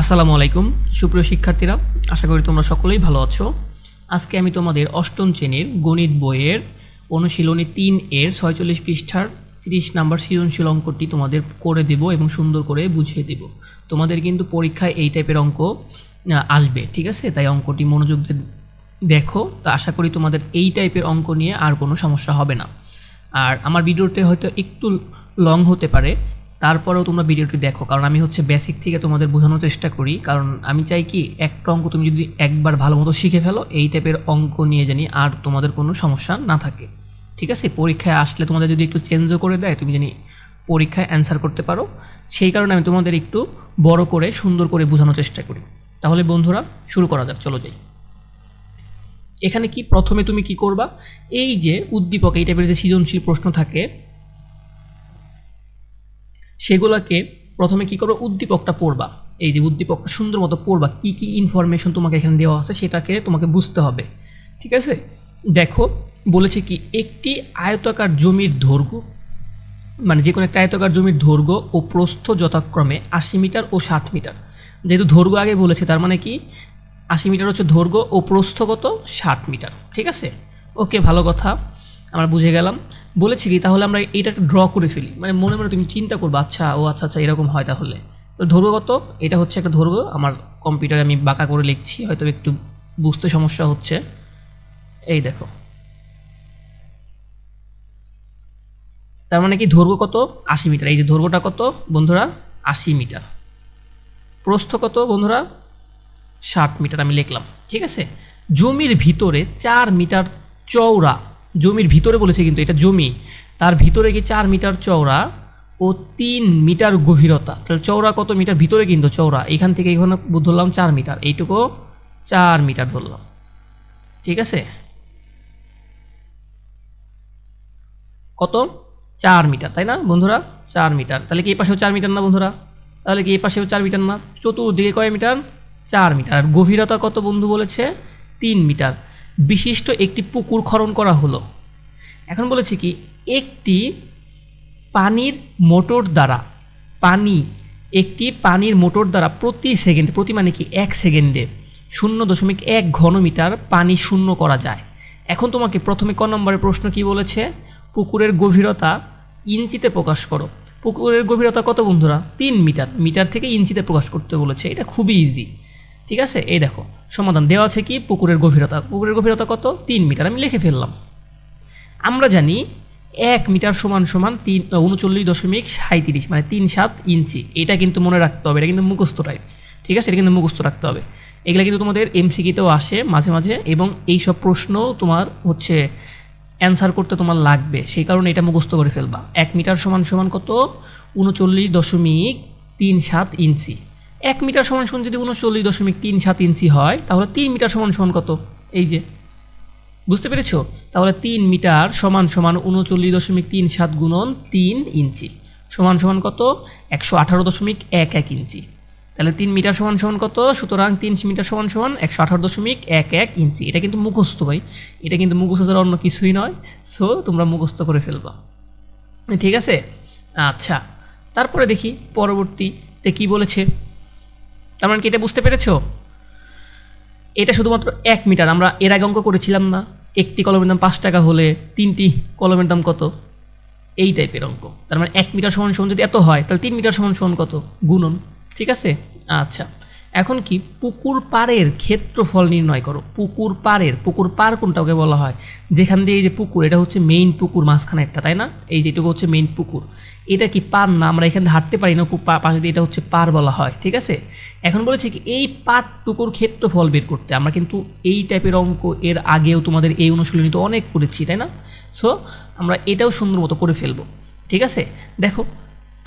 আসসালামু আলাইকুম। সুপ্রিয় শিক্ষার্থীরা, আশা করি তোমরা সকলেই ভালো আছো। আজকে আমি তোমাদের অষ্টম শ্রেণির গণিত বইয়ের অনুশীলনী তিন এর ছয়চল্লিশ পৃষ্ঠার তিরিশ নাম্বার সৃজনশীল অঙ্কটি তোমাদের করে দেব এবং সুন্দর করে বুঝিয়ে দেব। তোমাদের কিন্তু পরীক্ষায় এই টাইপের অঙ্ক আসবে, ঠিক আছে? তাই অঙ্কটি মনোযোগ দিয়ে দেখো। তো আশা করি তোমাদের এই টাইপের অঙ্ক নিয়ে আর কোনো সমস্যা হবে না। আর আমার ভিডিওটি হয়তো একটু লং হতে পারে তারপরেও তোমরা ভিডিওটি দেখো, কারণ আমি হচ্ছে বেসিক থেকে তোমাদের বোঝানোর চেষ্টা করি। কারণ আমি চাই কি, একটা অঙ্ক তুমি যদি একবার ভালো মতো শিখে ফেলো, এই টাইপের অঙ্ক নিয়ে জানি আর তোমাদের কোনো সমস্যা না থাকে। ঠিক আছে? পরীক্ষায় আসলে তোমাদের যদি একটু চেঞ্জও করে দেয়, তুমি জানি পরীক্ষায় অ্যান্সার করতে পারো। সেই কারণে আমি তোমাদের একটু বড় করে, সুন্দর করে বোঝানোর চেষ্টা করি। তাহলে বন্ধুরা, শুরু করা যাক, চলো যাই। এখানে কি, প্রথমে তুমি কি করবা? এই যে উদ্দীপক, এই টাইপের যে সৃজনশীল প্রশ্ন থাকে সেগুলোকে প্রথমে কি করো উদ্দীপকটা পড়বা। এই যে উদ্দীপকটা সুন্দর মতো পড়বা, কি কি ইনফরমেশন তোমাকে এখানে দেওয়া আছে সেটাকে তোমাকে বুঝতে হবে। ঠিক আছে? দেখো, বলেছে কি, একটি আয়তাকার জমির দৈর্ঘ্য মানে যে কোনো একটা আয়তাকার জমির দৈর্ঘ্য ও প্রস্থ যথাক্রমে আশি মিটার ও ষাট মিটার। যেহেতু দৈর্ঘ্য আগে বলেছে, তার মানে কি? আশি মিটার হচ্ছে দৈর্ঘ্য ও প্রস্থ কত? ষাট মিটার। ঠিক আছে? ওকে, ভালো কথা। আমরা বুঝে গেলাম। বলেছি কি, তাহলে আমরা এটা ড্র করে ফেলি। মানে মনে মনে তুমি চিন্তা করব আচ্ছা ও আচ্ছা আচ্ছা এরকম হয় তাহলে। তো দৈর্ঘ্য কত এটা হচ্ছে একটা দৈর্ঘ্য আমার কম্পিউটারে আমি বাঁকা করে লিখছি, হয়তো একটু বুঝতে সমস্যা হচ্ছে। এই দেখো। তার মানে কি দৈর্ঘ্য কত? আশি মিটার। এই যে দৈর্ঘ্যটা কত, বন্ধুরা? আশি মিটার। প্রস্থ কত, বন্ধুরা? ষাট মিটার আমি লিখলাম। ঠিক আছে? জমির ভিতরে চার মিটার চওড়া জমির ভিতরে বলেছে কিন্তু এটা জমি। তার ভিতরে কি চার মিটার চওড়া ও তিন মিটার গভীরতা। তাহলে চওড়া কত মিটার? ভিতরে কিন্তু চওড়া। এখান থেকে এখানে ধরলাম চার মিটার। এইটুকু চার মিটার ধরলাম। ঠিক আছে? কত? চার মিটার, তাই না বন্ধুরা? চার মিটার। তাহলে কি এই পাশেও চার মিটার না বন্ধুরা? তাহলে কি এই পাশেও চার মিটার না? চতুর্দিকে কয় মিটার? চার মিটার। আর গভীরতা কত বন্ধু বলেছে? তিন মিটার। বিশিষ্ট একটি পুকুর খনন করা হলো। এখন বলেছে কি, একটি পানির মোটর দ্বারা, পানি, একটি পানির মোটর দ্বারা প্রতি সেকেন্ড, প্রতি মানে কি, এক সেকেন্ডে শূন্য দশমিক এক ঘনমিটার পানি শূন্য করা যায়। এখন তোমাকে প্রথমে ক নম্বরের প্রশ্ন কি বলেছে? পুকুরের গভীরতা ইঞ্চিতে প্রকাশ করো। পুকুরের গভীরতা কত বন্ধুরা? তিন মিটার। মিটার থেকে ইঞ্চিতে প্রকাশ করতে বলেছে। এটা খুবই ইজি ঠিক আছে? এই দেখো। সমাধান দেওয়া আছে কি? পুকুরের গভীরতা। পুকুরের গভীরতা কত? তিন মিটার। আমি লিখে ফেললাম। আমরা জানি এক মিটার সমান সমান তিন উনচল্লিশ দশমিক সাঁত্রিশ মানে তিন সাত ইঞ্চি। এটা কিন্তু মনে রাখতে হবে। এটা কিন্তু মুখস্থ টাইপ ঠিক আছে? এটা কিন্তু মুখস্থ রাখতে হবে। এগুলো কিন্তু তোমাদের এমসিকিতেও আসে মাঝে মাঝে এবং এই সব প্রশ্ন তোমার হচ্ছে অ্যান্সার করতে তোমার লাগবে। সেই কারণে এটা মুখস্থ করে ফেলবা। এক মিটার সমান সমান কত? উনচল্লিশ দশমিক তিন সাত ইঞ্চি। এক মিটার সমান সমান যদি উনচল্লিশ দশমিক তিন সাত ইঞ্চি হয়, তাহলে তিন মিটার সমান সমান কত? এই যে, বুঝতে পেরেছ? তাহলে তিন মিটার সমান সমান উনচল্লিশ দশমিক তিন সাত গুণন তিন ইঞ্চি। সমান সমান কত? একশো আঠারো দশমিক এক এক ইঞ্চি। তাহলে তিন মিটার সমান সমান কত? সুতরাং তিন মিটার সমান সমান একশো আঠারো দশমিক এক এক ইঞ্চি। এটা কিন্তু মুখস্থ ভাই। এটা কিন্তু মুখস্থ ছাড়া অন্য কিছুই নয়। সো তোমরা মুখস্থ করে ফেলবা। ঠিক আছে? আচ্ছা। তারপরে দেখি, পরবর্তীতে কি বলেছে? তার মানে কি এটা বুঝতে পেরেছ? এটা শুধুমাত্র এক মিটার, আমরা এর আগে অঙ্ক করেছিলাম না। একটি কলমের দাম পাঁচ টাকা হলে তিনটি কলমের দাম কত? এই টাইপের অঙ্ক। তার মানে এক মিটার সমান সমান যদি এত হয়, তাহলে তিন মিটার সমান সমান কত? গুণন, ঠিক আছে? আচ্ছা। এখন কি? পুকুর পাড়ের ক্ষেত্রফল নির্ণয় করো। পুকুর পাড়ের, পুকুর পাড় কোনটাকে বলা হয়? যেখান দিয়ে এই যে পুকুর, এটা হচ্ছে মেইন পুকুর মাঝখানে একটা, তাই না? এই যেটুকু হচ্ছে মেইন পুকুর। এটা কি পার না? আমরা এখানে হাঁটতে পারি না পু- পা- পাশে দিয়ে এটা হচ্ছে পার বলা হয়, ঠিক আছে? এখন বলেছি কি, এই পাটটুকুর ক্ষেত্রফল বের করতে। আমরা কিন্তু এই টাইপের অঙ্ক এর আগেও তোমাদের এই অনুশীলনী তো অনেক করেছি, তাই না? সো আমরা এটাও সুন্দর মতো করে ফেলব, ঠিক আছে? দেখো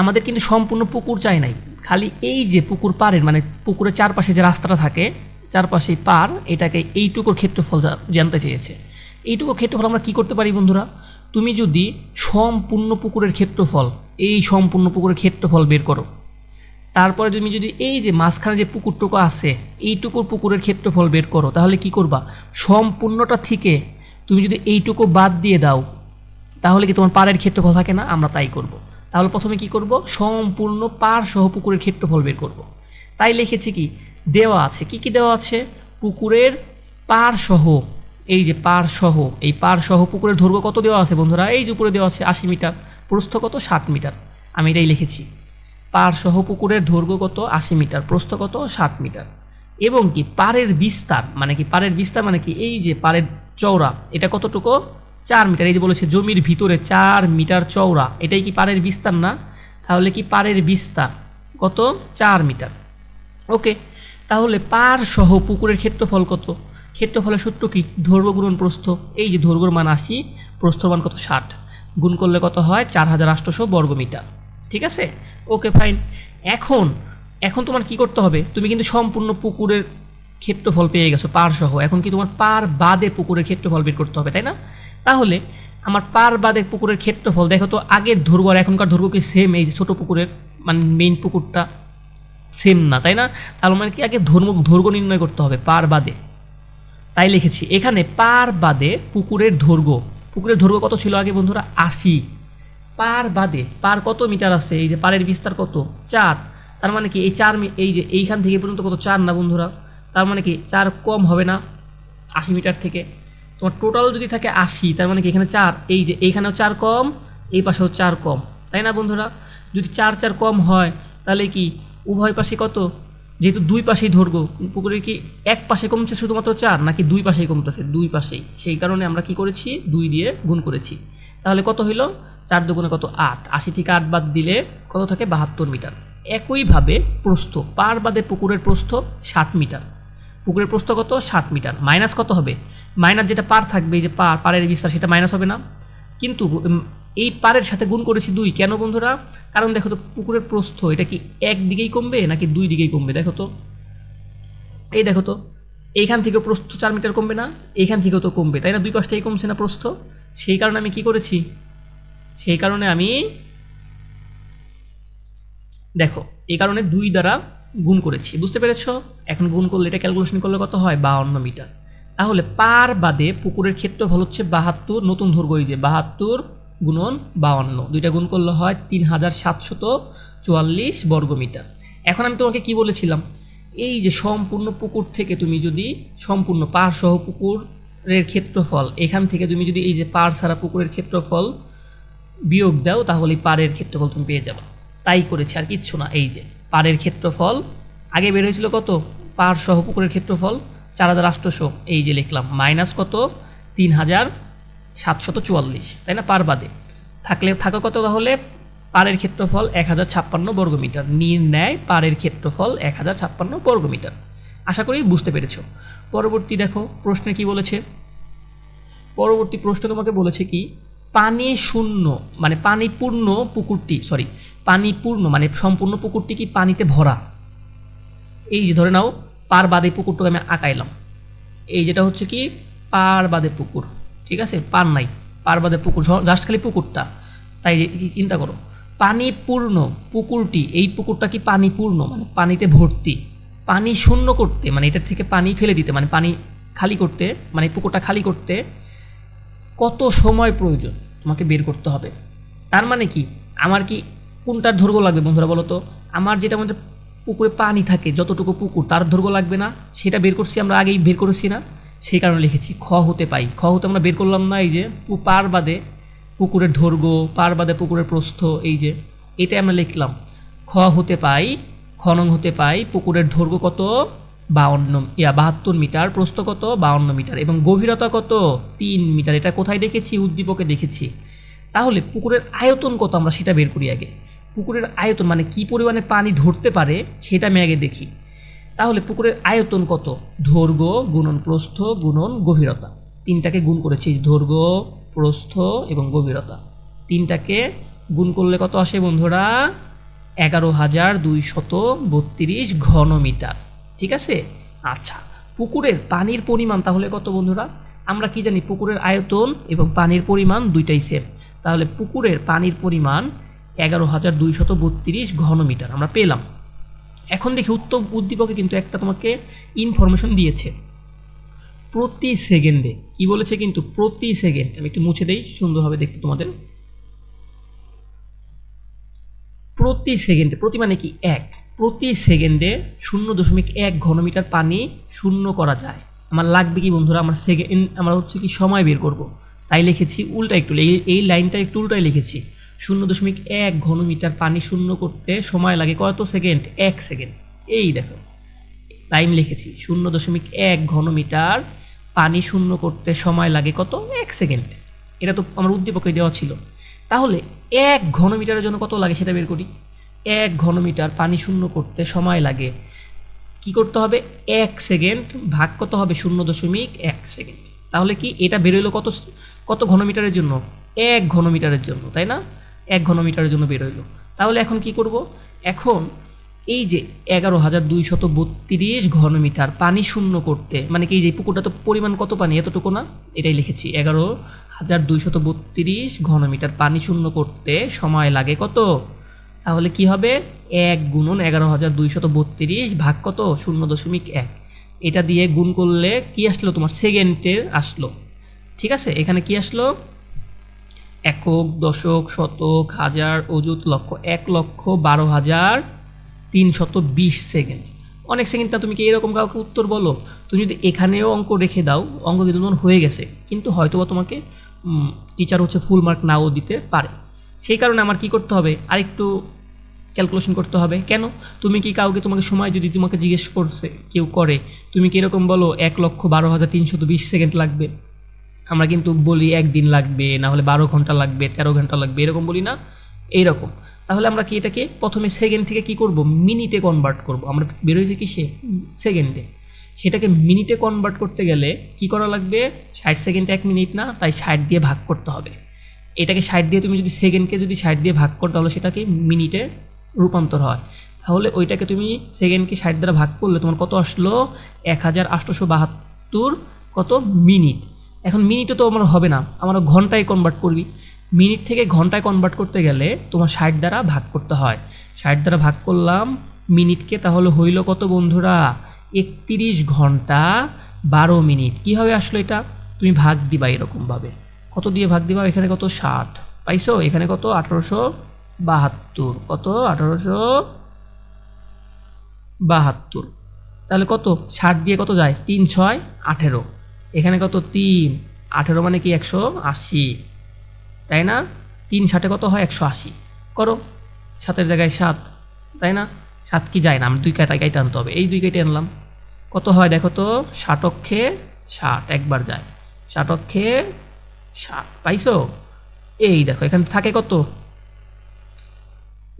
আমাদের কিন্তু সম্পূর্ণ পুকুর চাই নাই। খালি এই যে পুকুর পাড়ের মানে পুকুরের চারপাশে যে রাস্তাটা থাকে চারপাশে পার এটাকে এইটুকুর ক্ষেত্রফল জানতে চেয়েছে। এইটুকু ক্ষেত্রফল আমরা কি করতে পারি বন্ধুরা? তুমি যদি সম্পূর্ণ পুকুরের ক্ষেত্রফল, এই সম্পূর্ণ পুকুরের ক্ষেত্রফল বের করো। তারপরে তুমি যদি এই যে মাঝখানে যে পুকুরটুকু আছে, এইটুকুর পুকুরের ক্ষেত্রফল বের করো, তাহলে কি করবা? সম্পূর্ণটা থেকে তুমি যদি এইটুকু বাদ দিয়ে দাও, তাহলে কি তোমার পাড়ের ক্ষেত্রফল থাকে না? আমরা তাই করব। তাহলে প্রথমে কি করব? সম্পূর্ণ পার সহ পুকুরের ক্ষেত্রফল বের করব। তাই লিখেছি কি? দেওয়া আছে। কি কি দেওয়া আছে? পুকুরের পার সহ, এই যে পার সহ, এই পার সহ পুকুরের দৈর্ঘ্য কত দেওয়া আছে বন্ধুরা? এই যে উপরে দেওয়া আছে আশি মিটার, প্রস্থ কত? ষাট মিটার। আমি এটাই লিখেছি। পার সহ পুকুরের দৈর্ঘ্য কত? আশি মিটার, প্রস্থ কত? ষাট মিটার। এবং কি পাড়ের বিস্তার মানে কি পাড়ের বিস্তার মানে কি এই যে পাড়ের চওড়া, এটা কতটুকু? চার মিটার, এই যে বলেছে জমির ভিতরে চার মিটার চওড়া, এটাই কি পাড়ের বিস্তার না? তাহলে কি পাড়ের বিস্তার? কত? চার মিটার। ওকে, তাহলে পার সহ পুকুরের ক্ষেত্রফল কত? ক্ষেত্রফলের সূত্র কি? দৈর্ঘ্য গুণন প্রস্থ। এই যে দৈর্ঘ্যর মান আশি, প্রস্থর মান কত? ষাট। গুণ করলে কত হয়? চার হাজার আটশোশো বর্গমিটার ঠিক আছে? Okay, fine. এখন এখন তোমার কি করতে হবে? তুমি কিন্তু সম্পূর্ণ পুকুরের ক্ষেত্রফল পেয়ে গেছো, পার সহ। এখন কি তোমার পার বাদে পুকুরের ক্ষেত্রফল বের করতে হবে, তাই না? তাহলে আমার পার বাদে পুকুরের ক্ষেত্রফল, দেখো তো, আগের দৈর্ঘ্য আর এখনকার দৈর্ঘ্য কি সেম এই যে ছোটো পুকুরের মানে মেইন পুকুরটা সেম না, তাই না? তাহলে মানে কি আগে ধর্ম দৈর্ঘ্য নির্ণয় করতে হবে, পার বাদে। তাই লিখেছি, এখানে পার বাদে পুকুরের দৈর্ঘ্য পুকুরের দৈর্ঘ্য কত ছিল আগে বন্ধুরা? আশি। পার বাদে, পার কত মিটার আছে? এই যে পারের বিস্তার কত? চার। তার মানে কি এই চার এই যে এইখান থেকে পর্যন্ত কত? চার না বন্ধুরা? তার মানে কি? চার কম হবে না আশি মিটার থেকে। তোমার টোটাল যদি থাকে আশি, তার মানে কি? এখানে চার, এই যে এইখানেও চার কম, এই পাশেও চার কম। তাই না বন্ধুরা? যদি চার চার কম হয়, তাহলে কি? উভয় পাশে কত? যেহেতু দুই পাশেই ধরবো পুকুরের কি এক পাশে কমছে শুধুমাত্র চার, নাকি দুই পাশেই কমতেছে? দুই পাশেই। সেই কারণে আমরা কি করেছি? দুই দিয়ে গুণ করেছি। তাহলে কত হইল? চার দুগুণে কত? আট। আশি থেকে আট বাদ দিলে কত থাকে? বাহাত্তর মিটার। একইভাবে প্রস্থ, পার বাদে পুকুরের প্রস্থ ষাট মিটার। পুকুরের প্রস্থ কত? ষাট মিটার। মাইনাস কত হবে? মাইনাস যেটা পার থাকবে, এই যে পার, পারের বিস্তার, সেটা মাইনাস হবে না। কিন্তু এই পারের সাথে গুণ করেছি দুই। কেন বন্ধুরা? কারণ দেখো তো, পুকুরের প্রস্থ, এটা কি এক দিকেই কমবে নাকি দুই দিকেই কমবে? দেখো তো। এই দেখো তো, এইখান থেকে প্রস্থ চার মিটার কমবে না, এইখান থেকেও তো কমবে। তাই না? দুই পাশ থেকে কমছে না প্রস্থ। সেই কারণে আমি কি করেছি? সেই কারণে আমি, দেখো, এই কারণে দুই দ্বারা গুণ করেছি। বুঝতে পেরেছ? এখন গুণ করলে এটা ক্যালকুলেশন করলে কত হয়? বাহান্ন মিটার। তাহলে পার বাদে পুকুরের ক্ষেত্রফল হচ্ছে বাহাত্তর, নতুন এই যে বাহাত্তর গুণন বাহান্ন দুইটা গুণ করলে হয় তিন হাজার সাতশত চুয়াল্লিশ বর্গমিটার এখন আমি তোমাকে কি বলেছিলাম? এই যে সম্পূর্ণ পুকুর থেকে তুমি যদি সম্পূর্ণ পার সহ পুকুরের ক্ষেত্রফল, এখান থেকে তুমি যদি এই যে পার ছাড়া পুকুরের ক্ষেত্রফল বিয়োগ দাও, তাহলে পারের ক্ষেত্রফল তুমি পেয়ে যাবে। তাই করেছি আর কিচ্ছু না, এই যে। পারের ক্ষেত্রফল। আগে বের হয়েছিল কত? পার সহ পুকুরের ক্ষেত্রফল। চার হাজার আটশোশো। এই যে লিখলাম, মাইনাস কত? তিন হাজার সাতশত চুয়াল্লিশ। তাই না? পার বাদে। থাকলে, থাকা কত তাহলে? পারের ক্ষেত্রফল এক হাজার ছাপ্পান্ন বর্গমিটার নির্ণয় পারের ক্ষেত্রফল এক হাজার ছাপ্পান্ন বর্গমিটার আশা করি বুঝতে পেরেছ। পরবর্তী দেখো, প্রশ্নে কি বলেছে? পরবর্তী প্রশ্ন তোমাকে বলেছে কি? পানি শূন্য মানে পানি পূর্ণ পুকুরটি সরি পানি পূর্ণ মানে সম্পূর্ণ পুকুরটি কি পানিতে ভরা? এই যে ধরে নাও, পার বাদে পুকুরটাকে আমি আঁকাইলাম। এই যেটা হচ্ছে কি, পার বাদে পুকুর, ঠিক আছে? পার নাই, পার বাদে পুকুর জাস্ট খালি পুকুরটা। তাই চিন্তা করো, পানি পূর্ণ পুকুরটি, এই পুকুরটা কি পানি পূর্ণ মানে পানিতে ভর্তি? পানি শূন্য করতে মানে এটার থেকে পানি ফেলে দিতে মানে পানি খালি করতে মানে পুকুরটা খালি করতে কত সময় প্রয়োজন? তোমাকে বের করতে হবে। তার মানে কি? আমার কি কোনটার দৈর্ঘ্য লাগবে বন্ধুরা বলো তো? আমার যেটা মধ্যে পুকুরে পানি থাকে, যতটুকু পুকুর, তার দৈর্ঘ্য লাগবে না। সেটা বের করছি আমরা আগেই, বের করেছি না। সেই কারণে লিখেছি, খ হতে পাই। খ হতে আমরা বের করলাম না, এই যে পার বাদে পুকুরের দৈর্ঘ্য পার বাদে পুকুরের প্রস্থ, এই যে এটাই আমরা লিখলাম। খ হতে পাই খনং হতে পাই, পুকুরের দৈর্ঘ্য কত? বাউন্ন, ইয়া, বাহাত্তর মিটার, প্রস্থ কত? বাউন্ন মিটার। এবং গভীরতা কত? তিন মিটার। এটা কোথায় দেখেছি? উদ্দীপকে দেখেছি। তাহলে পুকুরের আয়তন কত আমরা সেটা বের করি আগে। পুকুরের আয়তন মানে কি পরিমাণে পানি ধরতে পারে সেটা আমি আগে দেখি। তাহলে পুকুরের আয়তন কত? দৈর্ঘ্য গুণন প্রস্থ গুণন গভীরতা। তিনটাকে গুণ করেছি দৈর্ঘ্য প্রস্থ এবং গভীরতা। তিনটাকে গুণ করলে কত আসে বন্ধুরা? এগারো হাজার দুইশত বত্রিশ ঘনমিটার। ঠিক আছে? আচ্ছা পুকুরের পানির পরিমাণ তাহলে কত বন্ধুরা? আমরা কি জানি, পুকুরের আয়তন এবং পানির পরিমাণ দুইটাই সেম তাহলে পুকুরের পানির পরিমাণ এগারো হাজার দুইশত বত্রিশ ঘনমিটার আমরা পেলাম। এখন দেখি উত্তম উদ্দীপকে কিন্তু একটা তোমাকে ইনফরমেশন দিয়েছে। প্রতি সেকেন্ডে, কি বলেছে কিন্তু প্রতি সেকেন্ড, আমি একটু মুছে দেই, সুন্দরভাবে দেখতে তোমাদের। প্রতি সেকেন্ডে, প্রতি মানে কি? এক। প্রতি সেকেন্ডে শূন্য দশমিক এক ঘনমিটার পানি শূন্য করা যায়। আমার লাগবে কি বন্ধুরা? আমার সেকেন্ড আমরা হচ্ছে কি সময় বের করব। তাই লিখেছি উল্টা একটু, এই এই লাইনটা একটু উল্টাই লিখেছি। শূন্য দশমিক এক ঘনমিটার পানি শূন্য করতে সময় লাগে কত সেকেন্ড? এক সেকেন্ড। এই দেখো টাইম লিখেছি, শূন্য দশমিক এক ঘনমিটার পানি শূন্য করতে সময় লাগে কত? এক সেকেন্ড। এটা তো আমার উদ্দীপকে দেওয়া ছিল। তাহলে এক ঘনমিটারের জন্য কত লাগে সেটা বের করি? এক ঘনমিটার পানি শূন্য করতে সময় লাগে। কি করতে হবে? এক সেকেন্ড ভাগ কত হবে শূন্য দশমিক এক সেকেন্ড। তাহলে কি এটা বেরোলো কত কত ঘনমিটারের জন্য? এক ঘনমিটারের জন্য, তাই না? এক ঘনমিটারের জন্য বেরোলো তাহলে এখন কি করব? এখন এই যে এগারো হাজার দুইশত বত্রিশ ঘনমিটার পানি শূন্য করতে মানে কি এই যে পুকুরটা তো পরিমাণ কত পানি? এতটুকু না? এটাই লিখেছি। এগারো হাজার দুইশত বত্রিশ ঘনমিটার পানি শূন্য করতে সময় লাগে কত? তাহলে কি হবে? এক গুণন এগারো হাজার দুইশত বত্রিশ ভাগ কত? শূন্য দশমিক এক। এটা দিয়ে গুণ করলে কি আসলো? তোমার সেকেন্ডে আসলো। ঠিক আছে? এখানে কি আসলো? একক, দশক, শতক, হাজার, অযুত, লক্ষ। এক লক্ষ বারো হাজার তিনশত বিশ সেকেন্ড অনেক সেকেন্ডটা তুমি কি এরকম কাউকে উত্তর বলো? তুমি যদি এখানেও অঙ্ক রেখে দাও, অঙ্ক কিন্তু তোমার হয়ে গেছে। কিন্তু হয়তোবা তোমাকে টিচার হচ্ছে ফুল মার্ক নাও দিতে পারে। সেই কারণে আমার কি করতে হবে? আরেকটু ক্যালকুলেশন করতে হবে। কেন? তুমি কি কাউকে তোমাকে সময় যদি তোমাকে জিজ্ঞেস করছে, কেউ করে, তুমি কি এরকম বলো, এক লক্ষ বারো হাজার তিনশত বিশ সেকেন্ড লাগবে? আমরা কিন্তু বলি একদিন লাগবে, না হলে বারো ঘণ্টা লাগবে, তেরো ঘণ্টা লাগবে, এরকম বলি না। এইরকম। তাহলে আমরা কি এটাকে প্রথমে সেকেন্ড থেকে কি করব? মিনিটে কনভার্ট করব। আমরা বেরোয়েছি কি সে সেকেন্ডে সেটাকে মিনিটে কনভার্ট করতে গেলে কি করা লাগবে? ষাট সেকেন্ড এক মিনিট না, তাই ষাট দিয়ে ভাগ করতে হবে। এটাকে ষাট দিয়ে তুমি যদি সেকেন্ডকে যদি ষাট দিয়ে ভাগ করো, তাহলে সেটাকে মিনিটে রূপান্তর হয়। তাহলে ওইটাকে তুমি সেকেন্ডকে ষাট দ্বারা ভাগ করলে তোমার কত আসলো? এক হাজার আটশোশো বাহাত্তর কত মিনিট। এখন মিনিটে তো আমার হবে না, আমরা ঘন্টায় কনভার্ট করবি। মিনিট থেকে ঘন্টায় কনভার্ট করতে গেলে তোমার ষাট দ্বারা ভাগ করতে হয়। ষাট দ্বারা ভাগ করলাম, মিনিটকে তাহলে হইল কত বন্ধুরা? একত্রিশ ঘণ্টা বারো মিনিট। কীভাবে আসলো এটা? তুমি ভাগ দিবা এরকমভাবে। কত দিয়ে ভাগ দিবা? এখানে কত ষাট। পাইছো? এখানে কত? আঠারোশো বাহাত্তর। কত? আঠারোশো বাহাত্তর। তাহলে কত? ষাট দিয়ে কত যায়? তিন, ছয়, আঠেরো। এখানে কত? তিন। আঠেরো মানে কি? একশো আশি। তাই না? তিন ষাটে কত হয়? একশো আশি। করো। সাতের জায়গায় সাত। তাই না? সাত কি যায় না? আমি দুই কাটা গাইতে আনতে হবে। এই দুই কেটে আনলাম। কত হয়? দেখো তো ষাটক্ষে ষাট একবার যায়। ষাটক্ষে ষাট। পাইছো? এই দেখো, এখানে থাকে কত?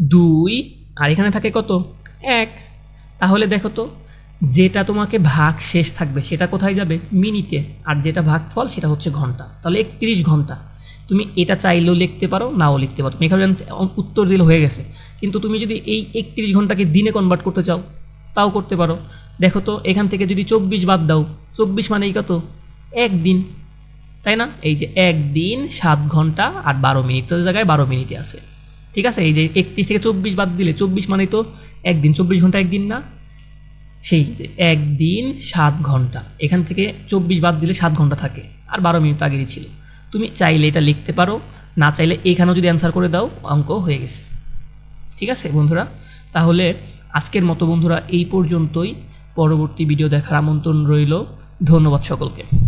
দুই আর এখানে থাকে কত? এক। তাহলে দেখো তো যেটা তোমাকে ভাগ শেষ থাকবে সেটা কোথায় যাবে? মিনিটে। আর যেটা ভাগ ফল সেটা হচ্ছে ঘণ্টা। তাহলে একত্রিশ ঘণ্টা। তুমি এটা চাইলেও লিখতে পারো নাও লিখতে পারো। তুমি এখানে উত্তর দিলে হয়ে গেছে। কিন্তু তুমি যদি এই একত্রিশ ঘন্টাকে দিনে কনভার্ট করতে চাও তাও করতে পারো। দেখো তো এখান থেকে যদি চব্বিশ বাদ দাও চব্বিশ মানেই কত? একদিন। তাই না? এই যে একদিন সাত ঘণ্টা আর বারো মিনিট। তো জায়গায় বারো মিনিটে আছে। ঠিক আছে? এই যে একত্রিশ থেকে চব্বিশ বাদ দিলে চব্বিশ মানে তো একদিন, চব্বিশ ঘণ্টা একদিন না? সেই যে একদিন সাত ঘণ্টা। এখান থেকে চব্বিশ বাদ দিলে সাত ঘণ্টা থাকে। আর বারো মিনিট আগেরই ছিল। তুমি চাইলে এটা লিখতে পারো, না চাইলে এখানেও যদি অ্যান্সার করে দাও, অঙ্ক হয়ে গেছে। ঠিক আছে বন্ধুরা? তাহলে আজকের মতো বন্ধুরা এই পর্যন্তই। পরবর্তী ভিডিও দেখার আমন্ত্রণ রইল। ধন্যবাদ সকলকে।